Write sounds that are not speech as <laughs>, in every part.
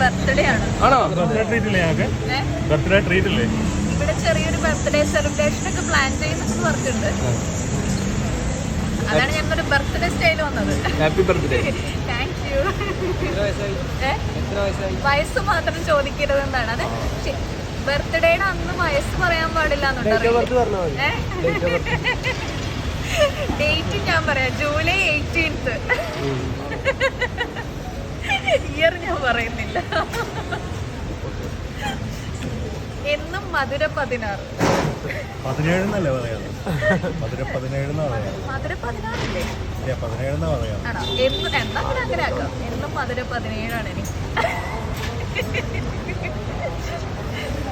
Birthday ആണ്. ആണോ? Birthday treat ഇല്ലേ ഞങ്ങൾക്ക് ബർത്ത്ഡേ ട്രീറ്റ് ഇല്ലേ? ഇവിടെ ചെറിയൊരു ബർത്ത്ഡേ സെലിബ്രേഷൻ ഒക്കെ പ്ലാൻ ചെയ്യുന്ന വർക്കുണ്ട് അതാണ് ഞങ്ങളുടെ ബർത്ത്ഡേ സ്റ്റൈൽ വന്നത്. ഹാപ്പി ബർത്ത്ഡേ താങ്ക് യു വയസ്സ് മാത്രം ചോദിക്കരുത് എന്നാണ്. അത്. ബർത്ത്ഡേയുടെ അന്ന് വയസ്സ് പറയാൻ പാടില്ല ഡേറ്റ് ഞാൻ പറയാം. ജൂലൈ എയ്റ്റീൻത്ത് ഇയർ ഞാൻ പറയുന്നില്ല. എന്നും മധുര പതിനാറ്. പറയാറ്? മധുര മധുര പതിനാറില്ലേ? ഏ പതിനേഴെന്നാ പറയാറ്? ആണോ? എന്നും എന്നാ പിന്നെ അങ്ങനെ ആക്കാം എന്നും മധുര പതിനേഴാണ് എനിക്ക്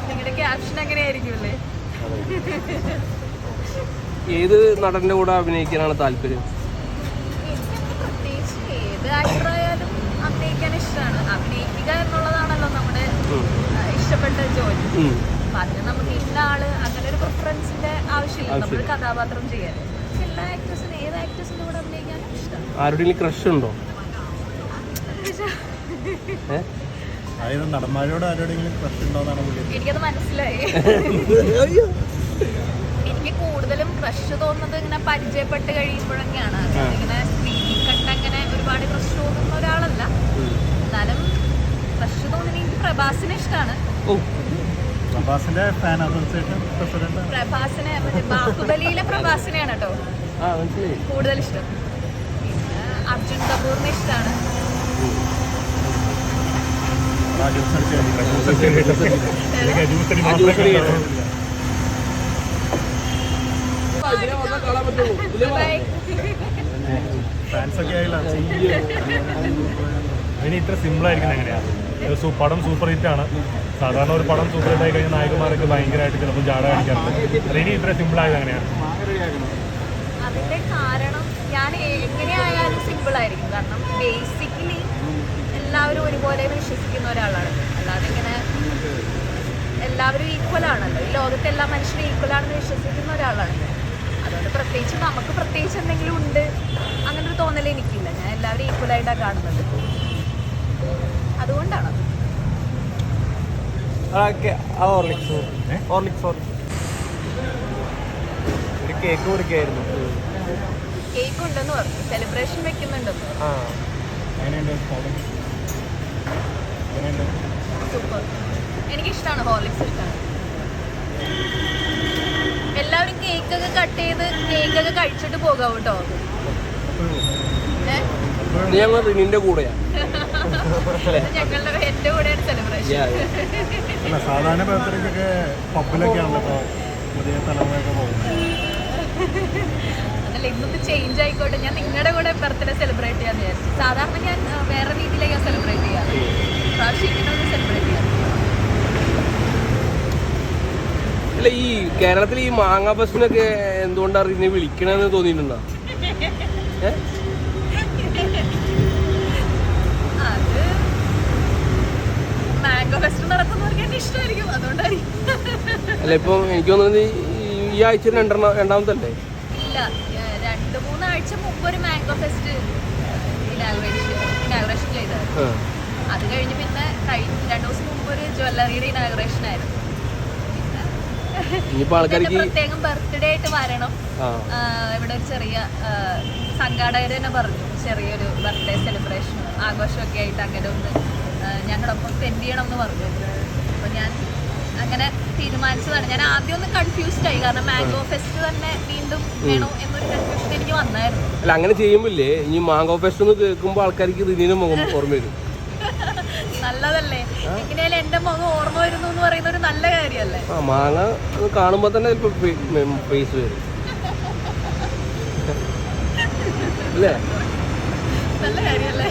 നിങ്ങളുടെ ക്യാപ്ഷൻ അങ്ങനെ ആയിരിക്കുമല്ലേ ഏത് നടന്റെ കൂടെ അഭിനയിക്കാനാണ് താല്പര്യം? പ്രത്യേകിച്ച് ഏത് അഭിനയിക്കാൻ ഇഷ്ടമാണ്. അഭിനയിക്കുക എന്നുള്ളതാണല്ലോ നമ്മുടെ ഇഷ്ടപ്പെട്ട ജോലി. അപ്പൊ അതിന് നമുക്ക് ഇന്ന ആൾ അങ്ങനെ ഒരു പ്രിഫറൻസിന്റെ ആവശ്യമില്ല. നമ്മൾ കഥാപാത്രം ചെയ്യാൻ എല്ലാ ആക്ട്രസിനും ഏത് ആക്ടേഴ്സിന്റെ കൂടെ അഭിനയിക്കാനും ഇഷ്ടമാണ്. ആരുടെയും ക്രഷ് ഉണ്ടോ? <laughs> അതായത് നടന്മാരോട് ആരോടെങ്കിലും എനിക്കത് മനസ്സിലായി. എനിക്ക് കൂടുതലും ക്രഷ് തോന്നുന്നത് ഇങ്ങനെ പരിചയപ്പെട്ട് കഴിയുമ്പോഴൊക്കെയാണ്. ഇങ്ങനെ സ്ക്രീനിൽ കണ്ടങ്ങനെ ഒരുപാട് ക്രഷ് തോന്നുന്ന ഒരാളല്ല. എന്നാലും ക്രഷ് തോന്നുന്നു. എനിക്ക് പ്രഭാസിനെ ഇഷ്ടമാണ് പ്രഭാസിന്റെ ഫാൻ അസോസിയേഷൻ പ്രസിഡന്റ് പ്രഭാസിനെ മറ്റേ ബാഹുബലിയിലെ പ്രഭാസിനെയാണ് കേട്ടോ ആ മനസ്സിലായി. കൂടുതൽ ഇഷ്ടം. പിന്നെ അർജുൻ കപൂറിനെ ഇഷ്ടമാണ് ഫാൻസ് ഒക്കെ ആയില്ല. <laughs> ഇനി ഇത്ര സിമ്പിൾ എങ്ങനെയാണ് പടം സൂപ്പർ ഹിറ്റ് ആണ്. സാധാരണ ഒരു പടം സൂപ്പർ ഹിറ്റ് ആയി കഴിഞ്ഞാൽ നായകന്മാരൊക്കെ ഭയങ്കരമായിട്ട് ചിലപ്പോൾ ജാട കാണിക്കാറുണ്ട്. അതിന് ഇത്ര സിമ്പിൾ ആയത് എങ്ങനെയാണ് അതിന്റെ കാരണം ഞാൻ എങ്ങനെയായാലും സിമ്പിൾ ആയിരിക്കും. കാരണം ബേസിക്കലി എല്ലാവരും ഒരുപോലെ വിശ്വസിക്കുന്ന ഒരാളാണ്. അല്ലാതെ ഇങ്ങനെ എല്ലാവരും ഈക്വൽ ആണല്ലോ. ഈ ലോകത്തെ എല്ലാ മനുഷ്യരും ഈക്വൽ ആണെന്ന് വിശ്വസിക്കുന്ന ഒരാളാണ്. അതുകൊണ്ട് പ്രത്യേകിച്ച് നമുക്ക് പ്രത്യേകിച്ച് എന്തെങ്കിലും ഉണ്ട്. അങ്ങനെ ഒരു തോന്നൽ എനിക്കില്ല. ഞാൻ എല്ലാവരും ഈക്വൽ ആയിട്ടാണ് കാണുന്നത്. അതുകൊണ്ടാണ്? ഒരു കേക്ക് മുറിക്കായിരുന്നു കേക്ക് ഉണ്ടെന്ന് പറഞ്ഞു. സെലിബ്രേഷൻ വെക്കുന്നുണ്ടെന്ന് സൂപ്പർ എനിക്കിഷ്ടമാണ് ഹോർലിക്സ്? ഇഷ്ടമാണ് എല്ലാവരും കേക്കൊക്കെ കട്ട് ചെയ്ത് കേക്കൊക്കെ കഴിച്ചിട്ട് പോകാം കേട്ടോ ഞങ്ങൾ റിനിന്റെ കൂടെയാണ്. അല്ല സാധാരണ ബർത്ത്ഡേക്കൊക്കെ പബ്ബിലൊക്കെയാണല്ലോ ഇപ്പോൾ പുതിയ തലമുറയൊക്കെ പോകുന്നത്. അതല്ല ഇന്നത്തെ ചേഞ്ച് ആയിക്കോട്ടെ. ഞാൻ നിങ്ങളുടെ കൂടെ ബർത്ത്ഡേ സെലിബ്രേറ്റ് ചെയ്യാന്ന് വിചാരിച്ചു. സാധാരണ ഞാൻ വേറെ രീതിയിലേക്കാണ് സെലിബ്രേറ്റ് ചെയ്യാറ്. പ്രാവശ്യം ഇങ്ങനെ സെലിബ്രേറ്റ് ചെയ്യാം അല്ല ഈ കേരളത്തിൽ ഈ മാങ്ങ ഫെസ്റ്റിനൊക്കെ എന്തുകൊണ്ടാണ് റിനെ വിളിക്കണമെന്ന് തോന്നിയിട്ടുണ്ടോ? അത് മാംഗോ ഫെസ്റ്റ് നടക്കുന്നവർക്ക് എന്നെ ഇഷ്ടമായിരിക്കും അതുകൊണ്ടായിരിക്കും അല്ല ഇപ്പം എനിക്ക് തോന്നുന്നത് ഈ- ആഴ്ച രണ്ടെണ്ണം രണ്ടാമത്തല്ലേ ഇല്ല രണ്ട് മൂന്നാഴ്ച മുമ്പ് ഒരു മാംഗോ ഫെസ്റ്റ് ഇനാഗ്രേഷൻ ചെയ്തത്. ആ. അത് കഴിഞ്ഞ് പിന്നെ കഴിഞ്ഞ രണ്ട് ദിവസം മുമ്പ് ഒരു ജ്വല്ലറിയുടെ ആയിരുന്നു. പ്രത്യേകം ബർത്ത്ഡേ ആയിട്ട് വരണം. ആ. ഇവിടെ ഒരു ചെറിയ സംഘാടകർ തന്നെ പറഞ്ഞു ചെറിയൊരു ബർത്ത്ഡേ സെലിബ്രേഷൻ ആഘോഷമൊക്കെ ആയിട്ട് അങ്ങനെ ഒന്ന് ഞങ്ങളൊപ്പം സ്പെൻഡ് ചെയ്യണം എന്ന് പറഞ്ഞു. അപ്പൊ ഞാൻ അങ്ങനെ തീരുമാനിച്ചതാണ് ഞാൻ ആദ്യം ഒന്ന് കൺഫ്യൂസ്ഡ് ആയി. കാരണം മാംഗോ ഫെസ്റ്റ് തന്നെ വീണ്ടും വേണോ എന്നൊരു കൺഫ്യൂഷൻ എനിക്ക് വന്നായിരുന്നു. അല്ല അങ്ങനെ ചെയ്യുമ്പോഴേ ഇനി മാംഗോ ഫെസ്റ്റ് ഒന്ന് കേൾക്കുമ്പോൾ ആൾക്കാർക്ക് ഇതിനും മുഖം ഓർമ്മ വരും. <laughs> നല്ലതല്ലേ? എങ്ങനെയാലും എന്റെ മുഖം ഓർമ്മ വരുന്നു എന്ന് പറയുന്ന ഒരു നല്ല കാര്യമല്ലേ? ആ മാങ്ങ കാണുമ്പോൾ തന്നെ ഫേസ് വരും. <laughs> അല്ലേ? നല്ല കാര്യമല്ലേ?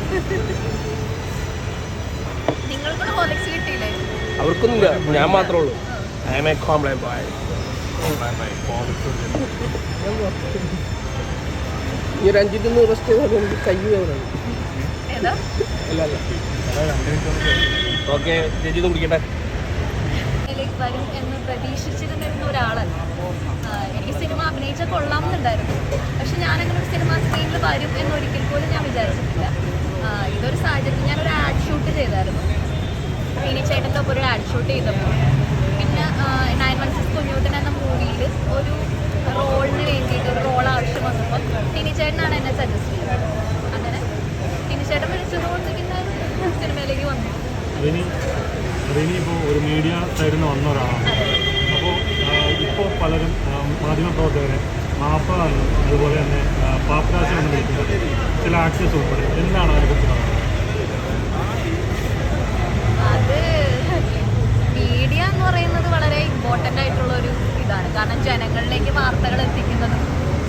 അവർക്കൊന്നുമില്ല ഞാൻ മാത്രമേ ഉള്ളൂ. I'm a Complan boy ഈ ഒരു നിന്ന് റെസ്റ്റ് ചെയ്താൽ എനിക്ക് കൈ അല്ല അല്ല. ഓക്കെ ചേച്ചി ഒന്ന് ഇതിലേക്ക് വരും എന്ന് പ്രതീക്ഷിച്ചിരുന്നിരുന്ന ഒരാളല്ല ആ, എനിക്ക് സിനിമ അഭിനയിച്ചാൽ കൊള്ളാമെന്നുണ്ടായിരുന്നു. പക്ഷെ ഞാനങ്ങനെ ഒരു സിനിമ സ്ക്രീനിൽ വരും എന്ന് ഒരിക്കൽ പോലും ഞാൻ വിചാരിച്ചിട്ടില്ല. ഇതൊരു സാഹചര്യത്തിൽ ഞാനൊരു ആഡ് ഷൂട്ട് ചെയ്തായിരുന്നു. ഇനി ചേട്ടന്റെ ഒപ്പം ഒരു ആഡ് ഷൂട്ട് ചെയ്തപ്പോൾ. പിന്നെ നയൻ വൺ സിക്സ് കുഞ്ഞൂട്ടൻ എന്ന മൂവിയിൽ ഒരു റോളിന് വേണ്ടിയിട്ട് ഒരു റോൾ ആവശ്യം വന്നപ്പോൾ ടിനി ചേട്ടനാണ് എന്നെ സജസ്റ്റ് ചെയ്തത്. അങ്ങനെ ടിനി ചേട്ടൻ വിളിച്ചതുകൊണ്ട് പിന്നെ സിനിമയിലേക്ക് വന്നു. റിനി ഇപ്പോൾ ഒരു മീഡിയ സൈഡിൽ നിന്ന് വന്ന ഒരാളാണ്. അപ്പോൾ ഇപ്പോൾ പലരും മാധ്യമപ്രവർത്തകരെ മാപ്പ അതുപോലെ തന്നെ പാപ്പരാശി എന്ന് വിളിക്കുന്നത് ചില ആക്ടേഴ്സ് ഉൾപ്പെടെ എന്താണ് അതിനെക്കുറിച്ച് പറയുന്നത് അത് മീഡിയ എന്ന് പറയുന്നത് വളരെ ഇമ്പോർട്ടന്റ് ആയിട്ടുള്ള ഒരു ഇതാണ്. കാരണം ജനങ്ങളിലേക്ക് വാർത്തകൾ എത്തിക്കുന്നതും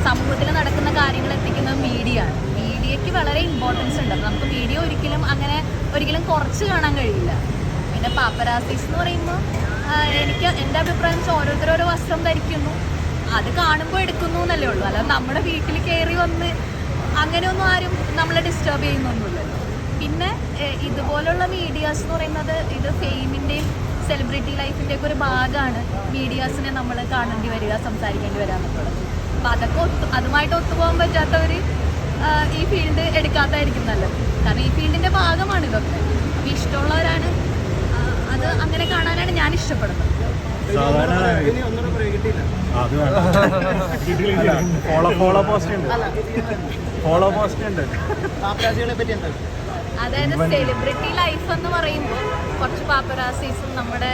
സമൂഹത്തിൽ നടക്കുന്ന കാര്യങ്ങൾ എത്തിക്കുന്നതും മീഡിയ ആണ്. മീഡിയയ്ക്ക് വളരെ ഇമ്പോർട്ടൻസ് ഉണ്ട്. അപ്പോൾ നമുക്ക് മീഡിയ ഒരിക്കലും അങ്ങനെ ഒരിക്കലും കുറച്ച് കാണാൻ കഴിയില്ല. പിന്നെ പാപ്പരാസീസ് എന്ന് പറയുമ്പോൾ എനിക്ക് എന്റെ അഭിപ്രായം വെച്ചാൽ ഓരോരുത്തർ ഓരോ വസ്ത്രം ധരിക്കുന്നു. അത് കാണുമ്പോൾ എടുക്കുന്നു എന്നല്ലേ ഉള്ളൂ. അല്ലാതെ നമ്മുടെ വീട്ടിൽ കയറി വന്ന് അങ്ങനെയൊന്നും ആരും നമ്മളെ ഡിസ്റ്റർബ് ചെയ്യുന്നൊന്നുമില്ലല്ലോ പിന്നെ ഇതുപോലുള്ള മീഡിയാസ് എന്ന് പറയുന്നത് ഇത് ഫെയിമിന്റെയും സെലിബ്രിറ്റി ലൈഫിന്റെ ഒക്കെ ഒരു ഭാഗമാണ് മീഡിയാസിനെ നമ്മൾ കാണേണ്ടി വരിക സംസാരിക്കേണ്ടി വരിക എന്നുള്ളത്. അപ്പം അതൊക്കെ ഒത്തു അതുമായിട്ട് ഒത്തുപോകാൻ പറ്റാത്തവർ ഈ ഫീൽഡ് എടുക്കാത്തതായിരിക്കും നല്ലത്. കാരണം ഈ ഫീൽഡിന്റെ ഭാഗമാണ് ഇതൊക്കെ. അപ്പം ഇഷ്ടമുള്ളവരാണ് അത് അങ്ങനെ കാണാനാണ് ഞാൻ ഇഷ്ടപ്പെടുന്നത്. സാധാരണ ഫോളോ ഫോളോ പോസ്റ്റ് ഉണ്ട്. ഫോളോ പോസ്റ്റ് ഉണ്ട്. പാപ്പരാസികളെ പറ്റി എന്താ? അതായത് സെലിബ്രിറ്റി ലൈഫ് എന്ന് പറയുമ്പോൾ കുറച്ച് പാപ്പരാസീസും നമ്മുടെ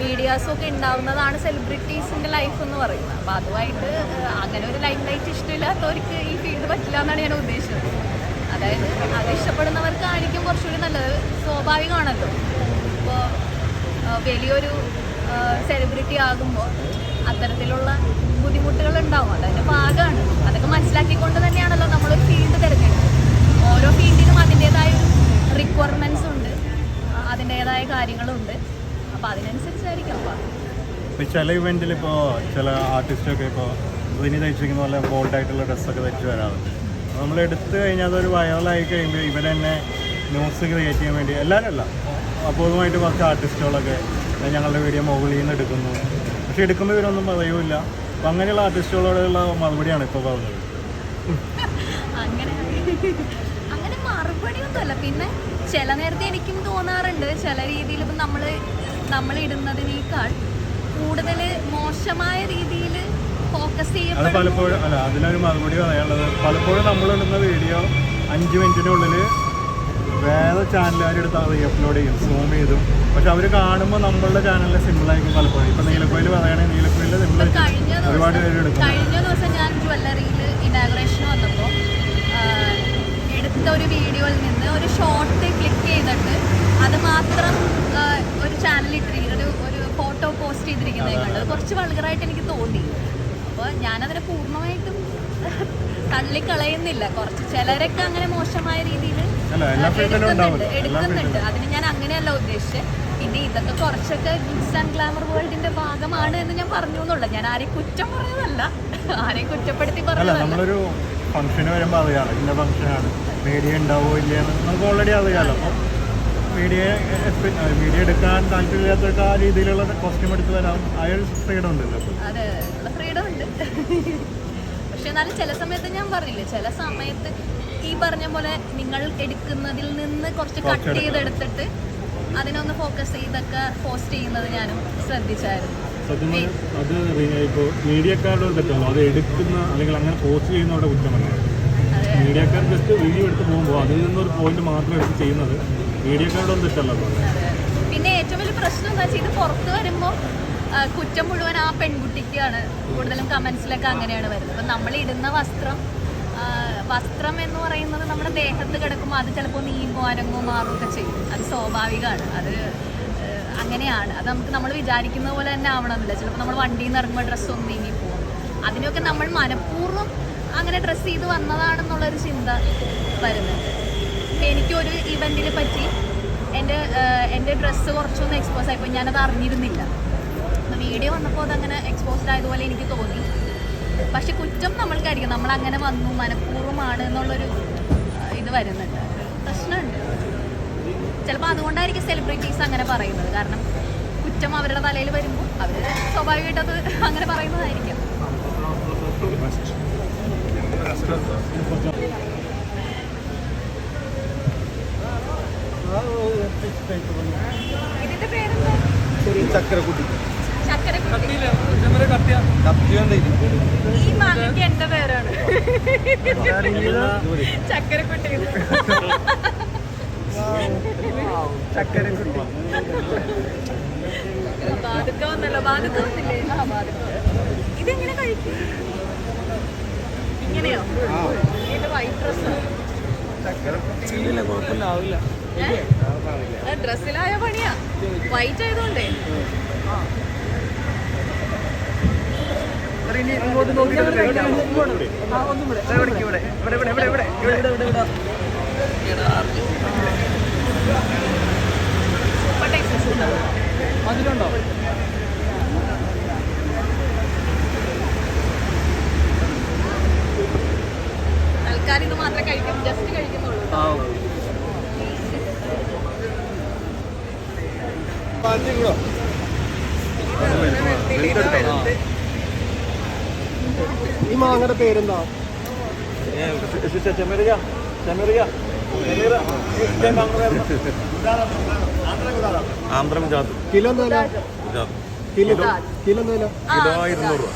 മീഡിയാസും ഒക്കെ ഉണ്ടാവുന്നതാണ് സെലിബ്രിറ്റീസിന്റെ ലൈഫ് എന്ന് പറയുന്നത്. അപ്പോൾ അതുമായിട്ട് അങ്ങനെ ഒരു ലൈഫ് ലൈറ്റ് ഇഷ്ടമില്ലാത്തവർക്ക് ഈ ഫീൽഡ് പറ്റില്ല എന്നാണ് ഞാൻ ഉദ്ദേശിച്ചത്. അതായത് അത് ഇഷ്ടപ്പെടുന്നവർക്ക് ആയിരിക്കും കുറച്ചുകൂടി നല്ലത്. സ്വാഭാവികമാണല്ലോ. ഇപ്പോൾ വലിയൊരു സെലിബ്രിറ്റി ആകുമ്പോൾ അത്തരത്തിലുള്ള ബുദ്ധിമുട്ടുകൾ ഉണ്ടാവും. അതതിന്റെ ഭാഗമാണ് അതൊക്കെ മനസ്സിലാക്കിക്കൊണ്ട് തന്നെയാണല്ലോ നമ്മളൊരു ഫീൽഡ് തിരഞ്ഞെടുക്കുന്നത്. ഓരോ ഫീൽഡിനും അതിന്റെതായ റിക്വയർമെന്റ്സ് ഉണ്ട്. അതിന്റെതായ കാര്യങ്ങളുണ്ട്. അപ്പോൾ അതിനനുസരിച്ചായിരിക്കും. അപ്പോൾ ഇപ്പോൾ ചില ഇവന്റിൽ ഇപ്പോൾ ചില ആർട്ടിസ്റ്റൊക്കെ ഇപ്പോൾ റിനി ധരിച്ചിരിക്കുന്ന പോലെ ബോൾഡ് ആയിട്ടുള്ള ഡ്രസ്സൊക്കെ ധരിച്ച് വരാറുണ്ട്. നമ്മൾ എടുത്തു കഴിഞ്ഞാൽ അതൊരു വൈറലായി കഴിയുമ്പോൾ ഇവർ തന്നെ ന്യൂസ് ക്രിയേറ്റ് ചെയ്യാൻ വേണ്ടി എല്ലാവരും അല്ല അപൂർവമായിട്ട് കുറച്ച് ആർട്ടിസ്റ്റുകളൊക്കെ ഞങ്ങളുടെ വീഡിയോ മുകളിൽ നിന്ന് എടുക്കുന്നു. പക്ഷെ എടുക്കുമ്പോൾ ഇവരൊന്നും പറയൂല അപ്പം അങ്ങനെയുള്ള ആർട്ടിസ്റ്റുകളോടുള്ള മറുപടിയാണ് ഇപ്പോൾ പറഞ്ഞത്. <laughs> അങ്ങനെ ഒന്നുമല്ല പിന്നെ ചില നേരത്തെ എനിക്കും തോന്നാറുണ്ട് ചില രീതിയിൽ ഇപ്പം നമ്മൾ നമ്മൾ ഇടുന്നതിനേക്കാൾ കൂടുതൽ മോശമായ രീതിയിൽ ഫോക്കസ് അത് പലപ്പോഴും അല്ല അതിനൊരു മറുപടി പറയാനുള്ളത് പലപ്പോഴും നമ്മളിടുന്ന വീഡിയോ അഞ്ച് മിനിറ്റിനുള്ളിൽ വേറെ ചാനലുകാരെടുത്ത് അത് അപ്ലോഡ് ചെയ്യും സൂം ചെയ്തും. പക്ഷെ അവർ കാണുമ്പോൾ നമ്മളുടെ ചാനലിൽ സിമ്പിളായിരിക്കും പലപ്പോഴും. ഇപ്പം നീലക്കോയിൽ പറയുകയാണെങ്കിൽ നീലക്കോയിൽ സിമ്പിൾ ആയിരിക്കും. ഒരുപാട് പേര് എടുക്കും കഴിഞ്ഞ ദിവസം ഞാൻ ജ്വല്ലറിയിൽ ഇനാഗ്രേഷൻ വന്നപ്പോൾ എടുത്ത ഒരു വീഡിയോയിൽ നിന്ന് ഒരു ഷോർട്ട് ക്ലിക്ക് ചെയ്തിട്ട് അത് മാത്രം ഒരു ചാനൽ ഇട്ടിരിക്കുന്നത് ഒരു ഒരു ഫോട്ടോ പോസ്റ്റ് ചെയ്തിരിക്കുന്നത് കണ്ടു അത് കുറച്ച് വൾഗറായിട്ട് എനിക്ക് തോന്നി. അപ്പോൾ ഞാനതിനെ പൂർണമായിട്ടും തള്ളിക്കളയുന്നില്ല. കുറച്ച് ചിലരൊക്കെ അങ്ങനെ മോശമായ രീതിയിൽ എടുക്കുന്നുണ്ട് എടുക്കുന്നുണ്ട്. അതിന് ഞാൻ അങ്ങനെയല്ല ഉദ്ദേശിച്ചത്. പിന്നെ ഇതൊക്കെ കുറച്ചൊക്കെ ഗിഫ്റ്റ്സ് ആൻഡ് ഗ്ലാമർ വേൾഡിന്റെ ഭാഗമാണ് എന്ന് ഞാൻ പറഞ്ഞു എന്നുള്ളത് ഞാൻ ആരെയും കുറ്റം പറഞ്ഞതല്ല ആരെയും കുറ്റപ്പെടുത്തി പറഞ്ഞതല്ല നമ്മളൊരു ഫംഗ്ഷന് വരുമ്പോൾ അറിയാം ഇന്ന ഫംഗ്ഷനാണ് മീഡിയ ഉണ്ടാവോ ഇല്ലയെന്ന് നമുക്ക് ഓൾറെഡി അറിയാമല്ലോ അപ്പോൾ മീഡിയ മീഡിയ എടുക്കാൻ താല്പര്യമില്ലാത്തവർക്ക് ആ രീതിയിലുള്ള കോസ്റ്റ്യൂം എടുത്ത് വരാം ആ ഒരു ഫ്രീഡം ഉണ്ടല്ലോ അതെ ഫ്രീഡം ഉണ്ട്. പക്ഷെ എന്നാലും ചില സമയത്ത് ഞാൻ പറഞ്ഞില്ലേ ചില സമയത്ത് ഈ പറഞ്ഞ പോലെ നിങ്ങൾ എടുക്കുന്നതിൽ നിന്ന് കുറച്ച് കട്ട്. ചെയ്തെടുത്തിട്ട് അതിനൊന്ന് ഫോക്കസ് ചെയ്തൊക്കെ പോസ്റ്റ് ചെയ്യുന്നത് ഞാനും ശ്രദ്ധിച്ചായിരുന്നു. അത് ഇപ്പോൾ മീഡിയക്കാരുടെ തെറ്റല്ലോ. അത് എടുക്കുന്ന അല്ലെങ്കിൽ അങ്ങനെ പോസ്റ്റ് ചെയ്യുന്നവരുടെ കുറ്റമല്ല. മീഡിയക്കാർ ജസ്റ്റ് വീഡിയോ എടുത്ത് പോകുമ്പോൾ അതിൽ നിന്നൊരു പോയിന്റ് മാത്രം എടുത്ത് ചെയ്യുന്നത് മീഡിയക്കാരുടെ ഒന്നും ഇഷ്ടമല്ലോ പിന്നെ ഏറ്റവും വലിയ പ്രശ്നം എന്താ വെച്ചാൽ ഇത് പുറത്ത് വരുമ്പോൾ കുറ്റം മുഴുവൻ ആ പെൺകുട്ടിക്കാണ് കൂടുതലും കമൻസിലൊക്കെ അങ്ങനെയാണ് വരുന്നത്. അപ്പം നമ്മൾ ഇടുന്ന വസ്ത്രം വസ്ത്രം എന്ന് പറയുന്നത് നമ്മുടെ ദേഹത്ത് കിടക്കുമ്പോൾ അത് ചിലപ്പോൾ നീങ്ങോ അരങ്ങോ മാറുകയൊക്കെ ചെയ്യും. അത് സ്വാഭാവികമാണ്. അത് അങ്ങനെയാണ്. അത് നമുക്ക് നമ്മൾ വിചാരിക്കുന്ന പോലെ തന്നെ ആവണമെന്നില്ല. ചിലപ്പോൾ നമ്മൾ വണ്ടിയിൽ നിന്ന് ഇറങ്ങുമ്പോൾ ഡ്രസ്സ് ഒന്ന് നീങ്ങി പോകും അതിനൊക്കെ നമ്മൾ മനഃപൂർവം അങ്ങനെ ഡ്രസ്സ് ചെയ്ത് വന്നതാണെന്നുള്ളൊരു ചിന്ത വരുന്നുണ്ട് അപ്പം എനിക്കൊരു ഇവന്റിൽ പറ്റി എന്റെ എന്റെ ഡ്രസ്സ് കുറച്ചൊന്ന് എക്സ്പോസ് ആയിപ്പോൾ ഞാനത് അറിഞ്ഞിരുന്നില്ല. അപ്പം വീഡിയോ വന്നപ്പോൾ അതങ്ങനെ എക്സ്പോസ്ഡ് ആയതുപോലെ എനിക്ക് തോന്നി. പക്ഷെ കുറ്റം നമ്മൾക്കായിരിക്കും. നമ്മൾ അങ്ങനെ വന്നു മനഃപൂർവമാണ് എന്നുള്ളൊരു ഇത് വരുന്നുണ്ട്. പ്രശ്നമുണ്ട്. ചിലപ്പോൾ അതുകൊണ്ടായിരിക്കും സെലിബ്രിറ്റീസ് അങ്ങനെ പറയുന്നത്. കാരണം കുറ്റം അവരുടെ തലയിൽ വരുമ്പോൾ അവർ സ്വാഭാവികമായിട്ടത് അങ്ങനെ പറയുന്നതായിരിക്കും. ആ ഇതിന്റെ പേരെന്താ? ചക്കരക്കുട്ടി. ചക്കരക്കുട്ടി. കത്തിയുണ്ട് ഈ മാങ്ങയ്ക്ക് എന്റെ പേരാണ്? ചക്കരക്കുട്ടി. ചക്കരക്കുട്ടി. ബാധുക്കമെന്നല്ല ബാധുക്കമെന്നില്ലേ ആ. ബാധുക്കം ഇതെങ്ങനെ കഴിക്കും ഇങ്ങനെയോ ഇത് വൈറ്റ് ഡ്രസ് ഡ്രസ്സിലായ പണിയാ. വൈറ്റ് ആയതുകൊണ്ടേ. സൂപ്പർ ടേസ്റ്റ് അതിലുണ്ടോ തൽക്കാലം ഇത് മാത്രമേ കഴിക്കും ജസ്റ്റ് കഴിക്കുന്നുള്ളൂ ആ ഈ മാങ്ങയുടെ പേരെന്താ? ആന്ധ്രം ജാതി. കിലോ എന്താ കിലോ കിലോ എന്താ കിലോ ഇതാ. ഇരുന്നൂറ്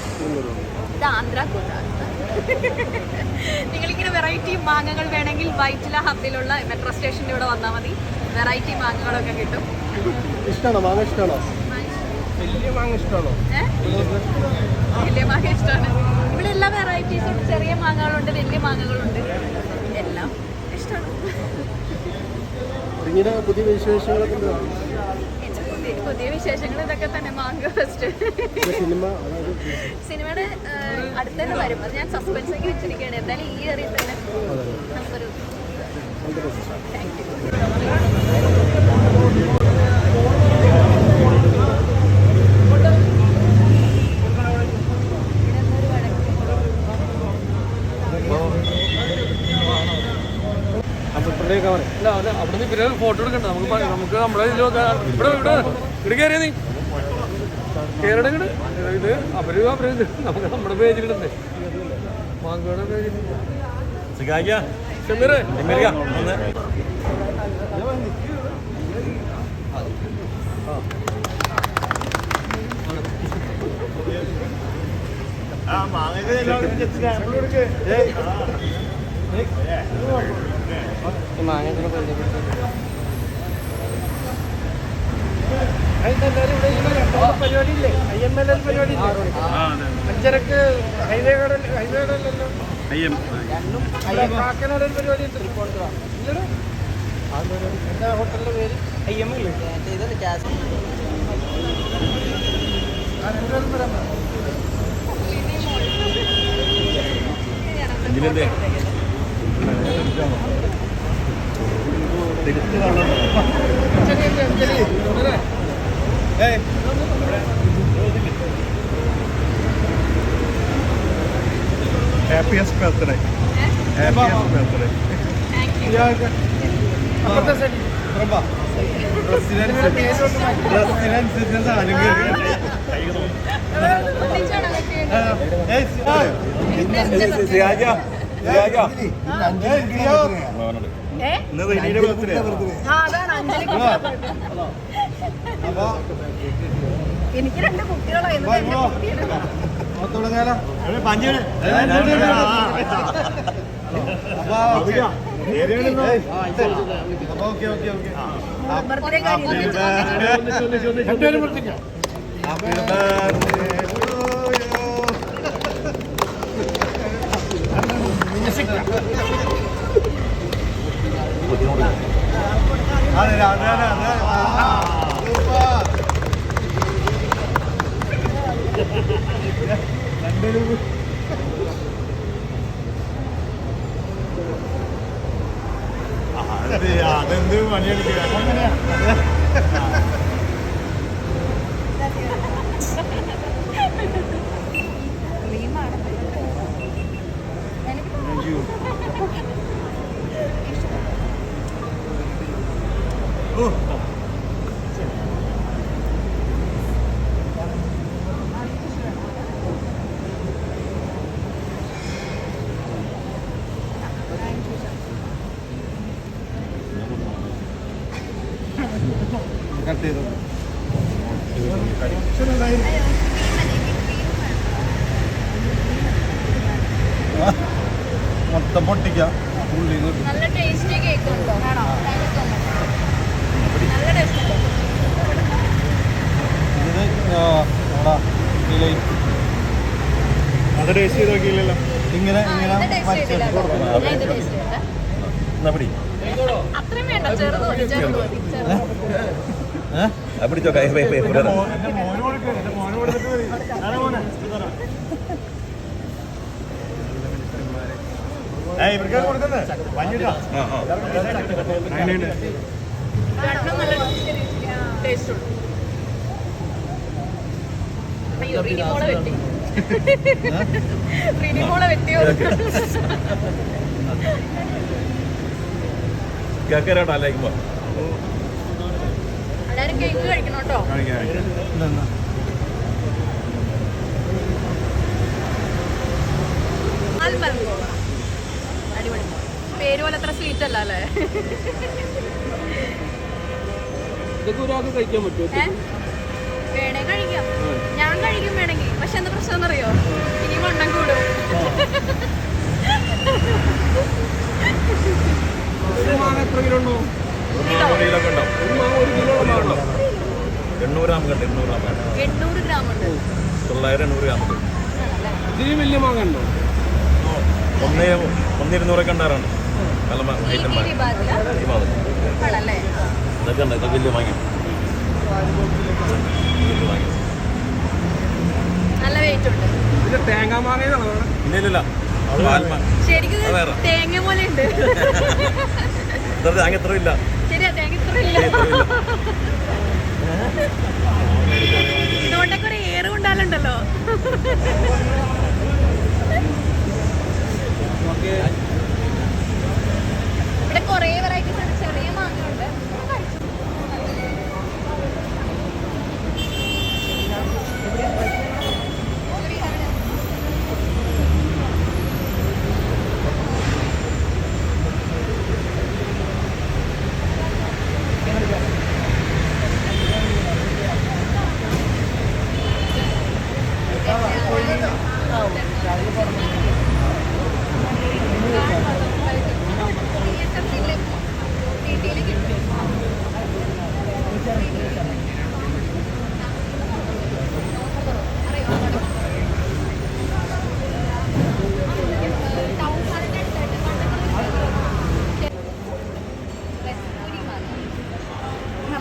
നിങ്ങളിങ്ങനെ വെറൈറ്റി മാങ്ങകൾ വേണമെങ്കിൽ വൈറ്റില ഹബിലുള്ള മെട്രോ സ്റ്റേഷന്റെ ഇവിടെ വന്നാൽ മതി. വെറൈറ്റി മാങ്ങകളൊക്കെ കിട്ടും. ഇഷ്ടമാണോ മാങ്ങ ഇഷ്ടമാണോ വലിയ മാങ്ങ ഇഷ്ടമാണോ വലിയ മാങ്ങ ഇഷ്ടമാണ് ഇവിടെ എല്ലാ വെറൈറ്റീസും ചെറിയ മാങ്ങകളുണ്ട് വലിയ മാങ്ങകളുണ്ട്. എല്ലാം ഇഷ്ടമാണ് ഇങ്ങനെ പുതിയ വിശേഷങ്ങളൊക്കെ പുതിയ വിശേഷങ്ങൾ ഇതൊക്കെ തന്നെ മാങ്ങ ഫസ്റ്റ് സിനിമയുടെ അടുത്തന്നെ വരും അത് ഞാൻ സസ്പെൻസ് ഒക്കെ വെച്ചിരിക്കുകയാണ്. എന്തായാലും ഈ ഏറിയ തന്നെ നമുക്കൊരു അല്ല അല്ല അവിടെ നിന്ന് ഇവരെ ഫോട്ടോ എടുക്കണ്ട. നമുക്ക് നമുക്ക് നമ്മുടെ ഇതിലൊക്കെ ഇവിടെ ഇവിടെ നീ. കയറട ഇങ്ങട്. ഇത് അവർ അവർ നമുക്ക് നമ്മുടെ പേജിലുണ്ട് മാങ്കയുടെ പേജിൽ ഷമീറേ പരിപാടി ഇല്ലേ ഐ എം എൽ എൽ പരിപാടി അഞ്ചരക്ക് ഹൈവേ കടൽ ഹൈവേ കടലല്ലോ ഉണ്ട് ഇല്ലടാ? എന്താ ഹോട്ടലിന്റെ പേര് I M L happiest birthday happiest birthday thank you അപ്പുറത്തെ സൈഡിൽ ഡ്രസ്സിനനുസരിച്ച് സാധനം ഒന്നിച്ചാണോ ഏ ഇന്ന് റെനിയുടെ ബർത്ത്ഡേ എനിക്ക് രണ്ട് കുട്ടികളായിരുന്നു തുടങ്ങാലോ അപ്പൊ ഓക്കെ. ഓക്കെ ഓക്കെ രണ്ടുപേരും പ്രവർത്തിക്കാം അതെ അതെ അതെ അതെ അതെന്ത് പണിയെടുക്കുക? ക്രീമാണ് എനിക്ക് കട്ട് ചെയ്തോ മൊത്തം പൊട്ടിക്കാം ഉള്ളിൽ നിന്ന് നല്ല ടേസ്റ്റി കേക്ക് ഉണ്ടോ നല്ല ടേസ്റ്റ് ഉണ്ട് ഇത് നമ്മളാ ഡിലൈറ്റ് അത് ടേസ്റ്റ് ചെയ്ത് നോക്കിയില്ലല്ലോ. ഇങ്ങനെ ഇങ്ങനെ ഇത് taste ചെയ്തില്ല. കേട്ടോ. ഞാൻ ഇത് taste ചെയ്തില്ല. എന്നാ പിടി. അത്രയും വേണ്ട ചെറുത് മതി ചെറുത് മതി ചെറുത് പിടിച്ചോ കൈ കൈ ഇവിടെ ഇവർക്ക് കൊടുക്കുന്നേ പഞ്ഞിട്ടാ ആ ആ. രണ്ടും നല്ല ടേസ്റ്റ് ഉണ്ട്. അയ്യോ റിനിമോളെ വെട്ടി റിനിമോളെ വെട്ടിയോ കേക്കരാട്ടോ അല്ലേക്കുമ്പോ എല്ലാരും കേക്ക് കഴിക്കണം കേട്ടോ. അടിപൊളി പേര് പോലെ അത്ര സ്വീറ്റ് അല്ല അല്ലേ? ഇതൊക്കെ ഒരാൾക്ക് കഴിക്കാൻ പറ്റുമോ? വേണേ കഴിക്കാം. പക്ഷെ എന്താ പ്രശ്നം എന്നറിയോ? ഇനി വണ്ണം കൂടും. എണ്ണൂറ് ഗ്രാം കണ്ട്? എണ്ണൂറ് ഗ്രാം വേണം എണ്ണൂറ് ഗ്രാം ഉണ്ട്. തൊള്ളായിരം എണ്ണൂറ് ഗ്രാം ഉണ്ട്. വലിയ മാങ്ങ ഉണ്ടോ? ഒന്നേ ഒന്നിരുന്നൂറൊക്കെ ഉണ്ടാറുണ്ട് നല്ല ഐറ്റം ഇതൊക്കെ ഉണ്ട്. ഇതൊക്കെ വലിയ വാങ്ങി വലിയ വാങ്ങി നല്ല വെയിറ്റ് ഉണ്ട്. ശരിക്കും തേങ്ങ പോലെ ഉണ്ട്. ഇത്ര തേങ്ങ ഇത്ര ഇല്ല. ശരിയാ തേങ്ങ ഇത്ര ഇല്ല. ഇതുകൊണ്ടൊക്കെ ഒരു ഏറ് കൊണ്ടാലുണ്ടല്ലോ. ഇവിടെ കുറേ വെറൈറ്റീസ് ഉണ്ട് ചെറിയ മാങ്ങ ഉണ്ട്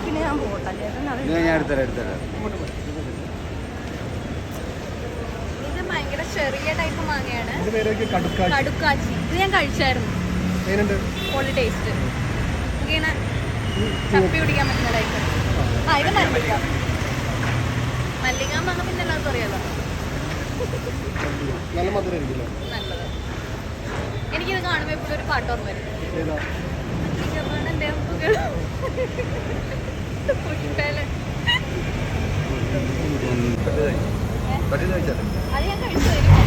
പിന്നെ ഞാൻ പോട്ടെ ചേട്ടൻ അത് ഞാൻ എടുത്തരാം എടുത്തരാം ഇത് ഭയങ്കര ചെറിയ ടൈപ്പ് മാങ്ങയാണ് ഇത് പേരൊക്കെ കടുക്ക കടുക്കാച്ചി ഇത് ഞാൻ കഴിച്ചായിരുന്നു. പൊളി ടേസ്റ്റ് ഇങ്ങനെ ചപ്പി പിടിക്കാൻ പറ്റുന്ന ടൈപ്പ് ആ ഇത് മല്ലിക. പിന്നെ എല്ലാവർക്കും അറിയാലോ. നല്ല നല്ലത്. എനിക്കിത് കാണുമ്പോൾ എപ്പോഴും ഒരു പാട്ട് ഓർമ്മ വരും. അത് ഞാൻ കഴിച്ചു തരുമോ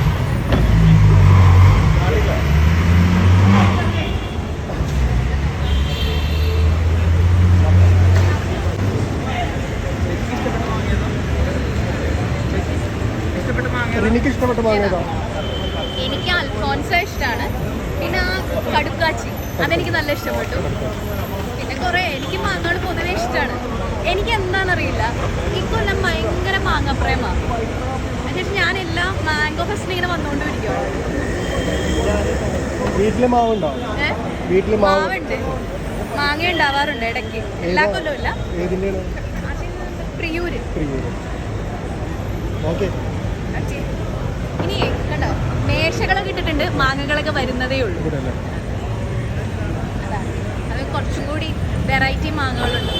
എനിക്ക് ഇഷ്ടപ്പെട്ട ഏതാ? എനിക്ക് അൽഫോൺസ ഇഷ്ടമാണ് പിന്നെ ആ കടുക്കാച്ചി. അതെനിക്ക് നല്ല ഇഷ്ടപ്പെട്ടു. പിന്നെ കുറേ എനിക്ക് മാങ്ങകൾ പൊതുവെ ഇഷ്ടമാണ് എനിക്ക് എന്താണെന്നറിയില്ല. ഈ കൊല്ലം ഭയങ്കര മാങ്ങപ്രേമാണ് അതിനുശേഷം ഞാൻ എല്ലാം മാംഗോ ഫെസ്റ്റിന് ഇങ്ങനെ വന്നുകൊണ്ടിരിക്കുകയാണ് വീട്ടിൽ മാവുണ്ടോ? വീട്ടിൽ മാവ്? മാവുണ്ട്. മാങ്ങ ഉണ്ടാവാറുണ്ട് ഇടയ്ക്ക്. എല്ലാ കൊല്ലവും ഇല്ല. പ്രിയൂര്. പ്രിയൂര്. ഓക്കേ. ഇനി കണ്ടോ മേശകളൊക്കെ ഇട്ടിട്ടുണ്ട് മാങ്ങകളൊക്കെ വരുന്നതേ ഉള്ളൂ. അതാണ്. അത് കുറച്ചും കൂടി വെറൈറ്റി മാങ്ങകളുണ്ട്.